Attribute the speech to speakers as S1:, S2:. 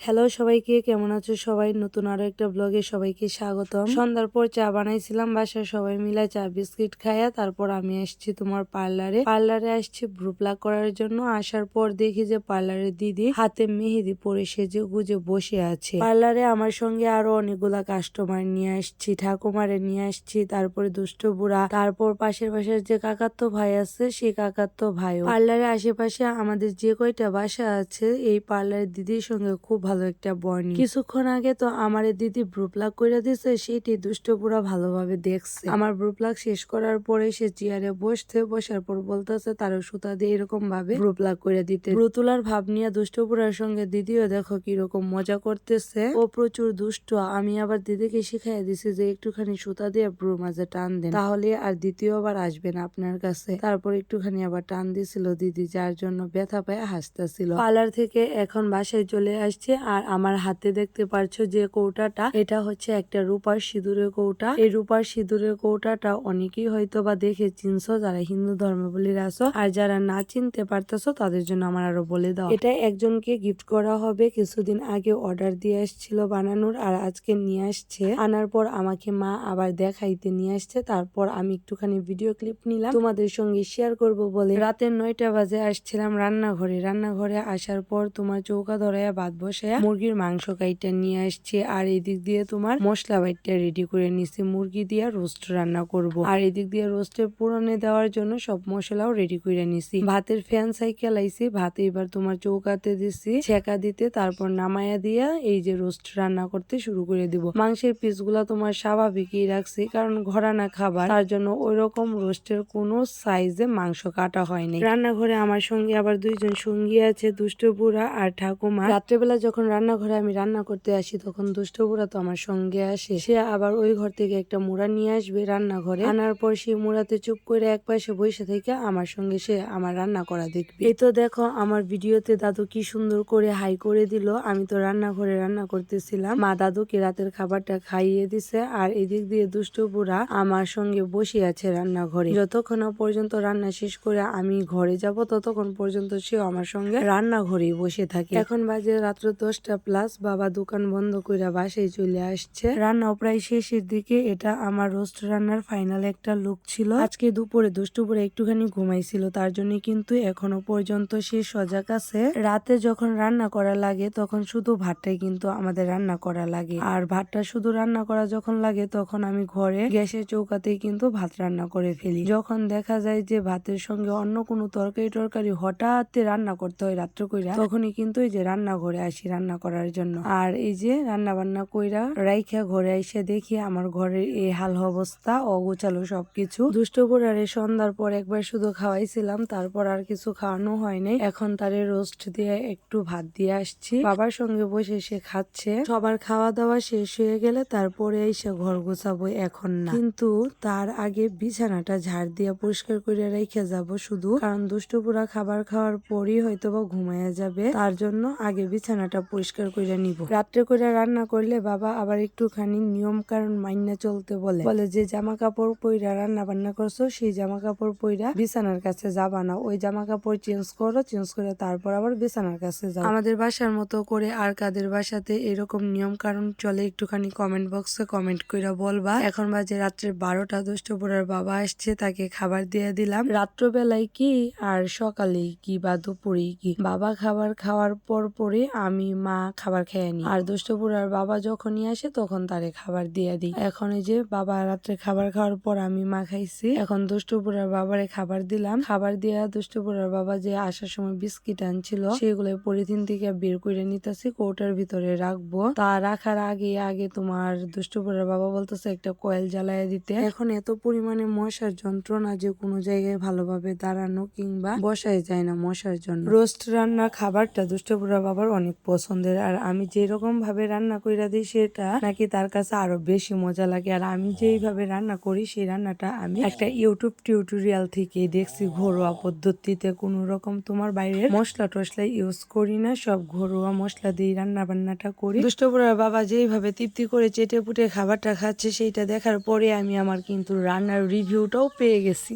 S1: Hello সবাইকে, কেমন আছো সবাই? নতুন আরও একটা ব্লগে সবাইকে স্বাগতম। সন্ধ্যার পর চা বানাইছিলাম বাসায় সবাই মিলে চা বিস্কিট খাইয়া তারপর আমি আসছি তোমার পার্লারে। পার্লারে আসছি ভ্রু প্লাক করার জন্য। আসার পর দেখি যে পার্লারের দিদি হাতে মেহেদি পরে সেজে গুজে বসে আছে। পার্লারে আমার সঙ্গে আরও অনেকগুলা কাস্টমার নিয়ে আসছি, ঠাকুমারে নিয়ে আসছি, তারপরে দুষ্ট বুড়া, তারপর পাশের পাশের যে কাকাত্ত ভাই আছে সেই কাকাত্ত ভাইও। পার্লারে আশেপাশে আমাদের যে কয়টা বাসা আছে, এই পার্লারের দিদির সঙ্গে খুব ভালো একটা বর্ণি কিছুক্ষণ আগে তো আমার দিদি ব্রুপ্লাক করে দিছে, সেটি দুষ্ট পুরা ভালোভাবে দেখছে। আমার ব্রুপ্লাক শেষ করার পরে সে চেয়ারে বসতে, বসার পর বলতেছে তার সুতা দিয়ে এরকম ভাবে ব্রুপ্লাক করে দিতে। ব্রুতুলার ভাব নিয়ে দুষ্ট পুরার সঙ্গে দিদিও দেখো কীরকম মজা করতেছে। ও প্রচুর দুষ্ট, আমি আবার দিদিকে শিখাই দিছি যে একটুখানি সুতা দিয়ে ব্রু মাঝে টান দেন। তাহলে আর দ্বিতীয়বার আসবেন আপনার কাছে। তারপর একটুখানি আবার টান দিছিল দিদি, যার জন্য ব্যথা পায় হাসতেছিল। পার্লার থেকে এখন বাসায় চলে আসছে। আর আমার হাতে দেখতে পারছ যে কৌটাটা, এটা হচ্ছে একটা রূপার সিঁদুরের কৌটা। এই রূপার সিঁদুরের কৌটাটা অনেকেই হয়তো বা দেখে চিনছো যারা হিন্দু ধর্মাবলীর আছো, আর যারা না চিনতে পারতেছো তাদের জন্য আমার আরও বলে দাও। এটা একজনকে গিফট করা হবে, কিছুদিন আগে অর্ডার দিয়ে আসছিল বানানোর আর আজকে নিয়ে আসছে। আনার পর আমাকে মা আবার দেখাইতে নিয়ে আসছে, তারপর আমি একটুখানি ভিডিও ক্লিপ নিলাম। তোমাদের সঙ্গে শেয়ার করব বলে রাতের নয়টা বাজে আসছিলাম রান্নাঘরে। রান্নাঘরে আসার পর তোমার চৌকা ধরাইয়া ভাত বসায়া মুরগির মাংস কাইটা নিয়ে আসছে, আর এদিক দিয়ে তোমার মশলা বাইটটা রেডি করে নিছি। মুরগি দিয়ে রোস্ট রান্না করব। আর এদিক দিয়ে রোস্টে পুরনে দেওয়ার জন্য সব মশলাও রেডি করে নিছি। ভাতের ফ্যান সাইকেল আইছি, ভাত এবার তোমার চৌকাতে দিছি, ছেঁকা দিতে তারপর নামায়া দিয়া এই যে রোস্ট রান্না করতে শুরু করে দিব। মাংসের পিসগুলা তোমার স্বাভাবিকই রাখছি, কারণ ঘরানা খাবার। তার জন্য ওই রকম রোস্টের কোনো সাইজে মাংস কাটা হয়নি রান্নাঘরে আমার সঙ্গে আবার দুইজন সঙ্গী আছে, দুষ্ট বুড়া আর ঠাকুমা। রাত্রেবেলা যখন রান্নাঘরে আমি রান্না করতে আসি, তখন দুষ্ট বুড়া তো আমার সঙ্গে আসে। সে আবার ওই ঘর থেকে একটা মুড়া নিয়ে আসবে রান্নাঘরে। আনার পর সেই মুড়াতে চুপ করে এক পাশে বসে থেকে আমার সঙ্গে সে আমার রান্না করা দেখবে। এই তো দেখো, আমার ভিডিওতে দাদু কি সুন্দর করে হাই করে দিল। আমি তো রান্নাঘরে রান্না করতেছিলাম। মা দাদুকে রাতের খাবারটা খাইয়ে দিছে আর এদিক দিয়ে দুষ্ট বুড়া আমার সঙ্গে বসে আছে রান্নাঘরে। যতক্ষণ পর্যন্ত রান্না শেষ করে আমি ঘরে যাব, ততক্ষণ পর্যন্ত সেও আমার সঙ্গে রান্নাঘরেই বসে থাকে। এখন বাজে রাত্র দশটা প্লাস বাবা দোকান বন্ধ করে বাসায় চলে আসছে। রান্না প্রায় শেষের দিকে, এটা আমার রোস্ট রান্নার ফাইনাল একটা লুক ছিল। আজকে দুপুরে দুষ্টুপুরে একটুখানি ঘুমাইছিল, তার জন্য কিন্তু এখনও পর্যন্ত সে সজাগ আছে। রাতে যখন রান্না করা লাগে, তখন শুধু ভাতটাই কিন্তু আমাদের রান্না করা লাগে। আর ভাতটা শুধু রান্না করা যখন লাগে, তখন আমি ঘরে গ্যাসের চৌকাতেই কিন্তু ভাত রান্না করে ফেলি। যখন দেখা যায় যে ভাতের সঙ্গে অন্য কোনো তরকারি টরকারি হঠাৎ রান্না করতে হয় রাত্র কইরা, তখনই কিন্তু এই যে রান্না ঘরে আসি রান্না করার জন্য। আর এই যে রান্না বান্না কইরা রাইখা ঘরে এসে দেখি আমার ঘরের এই হাল অবস্থা, অগোছালো সবকিছু। দুষ্ট বুড়ারে সন্ধ্যার পর একবার শুধু খাওয়াইছিলাম, তারপর আর কিছু খাওয়ানো হয়নি এখন তারে রোস্ট দিয়ে একটু ভাত দিয়ে আসছি। বাবার সঙ্গে বসে সে খাচ্ছে। সবার খাওয়া দাওয়া শেষ হয়ে গেলে তারপরে এসে ঘর গোছাবো এখন না। কিন্তু তার আগে বিছানাটা ঝাড় দিয়ে পরিষ্কার করে রেখে যাব শুধু। কারণ দুষ্টপুরা খাবার খাওয়ার পরই হয়তো বা ঘুমাইয়া যাবে। তার জন্য আগে বিছানাটা পরিষ্কার করে নিব। রাত্রে করে রান্না করলে বাবা আবার একটুখানি নিয়ম কারণ মাইনা চলতে বলে। বলে যে জামা কাপড় পইরা রান্না বান্না করছ, সেই জামা কাপড় পইরা বিছানার কাছে যাবা না। ওই জামা কাপড় চেঞ্জ করো, চেঞ্জ করে তারপর আবার বিছানার কাছে যাও। আমাদের বাসার মতো করে আর কাদের বাসাতে এরকম নিয়ম কারণ চলে একটুখানি কমেন্ট বক্সে কমেন্ট কইরা বলবা। এখন বাজে রাত্রে বারোটা দুষ্টপুরের বাবা আসছে, তাকে খাবার দিয়ে দিলাম। রাত্রবেলায় কি আর সকালে কি বা দুপুরে কি? বাবা খাবার খাওয়ার পর পরে আমি মা খাবার খেয়ে নি আর দুষ্টপুরার বাবা যখনই আসে, তখন তারে খাবার দিয়ে দিই। এখন এই যে বাবা রাত্রে খাবার খাওয়ার পর আমি মা খাইছি। এখন দুষ্টপুরার বাবারে খাবার দিলাম। খাবার দিয়ে দুষ্টপুরার বাবা যে আসার সময় বিস্কিট আনছিল, সেগুলো পলিথিন থেকে বের করে নিতেছি, কৌটার ভিতরে রাখব। তা রাখার আগে আগে তোমার দুষ্টপুরের বাবা বলতেছে একটা কয়েল জ্বালায় দিতে। এখন এত পরিমাণে মশার যন্ত্রণা যে কোনো জায়গায় ভালোভাবে দাঁড়ানো কিংবা বসাই যায় না মশার জন্য। রোস্ট রান্না খাবারটা দুষ্টপুরা বাবার অনেক পছন্দের। আর আমি যেরকম ভাবে রান্না কইরা দিই, সেটা নাকি তার কাছে আরও বেশি মজা লাগে। আর আমি যেইভাবে রান্না করি, সেই রান্নাটা আমি একটা ইউটিউব টিউটোরিয়াল থেকে দেখছি ঘরোয়া পদ্ধতিতে। কোনো রকম তোমার বাইরের মশলা টসলা ইউজ করি না, সব ঘরোয়া মশলা দিয়ে রান্না বান্নাটা করি দুষ্টপুরার বাবা যেইভাবে তৃপ্তি করে চেটে পুটে খাবারটা খাচ্ছে, সেইটা দেখার পরে আমি আমার কিন্তু রান্নার রিভিউটাও পেয়ে গেছি।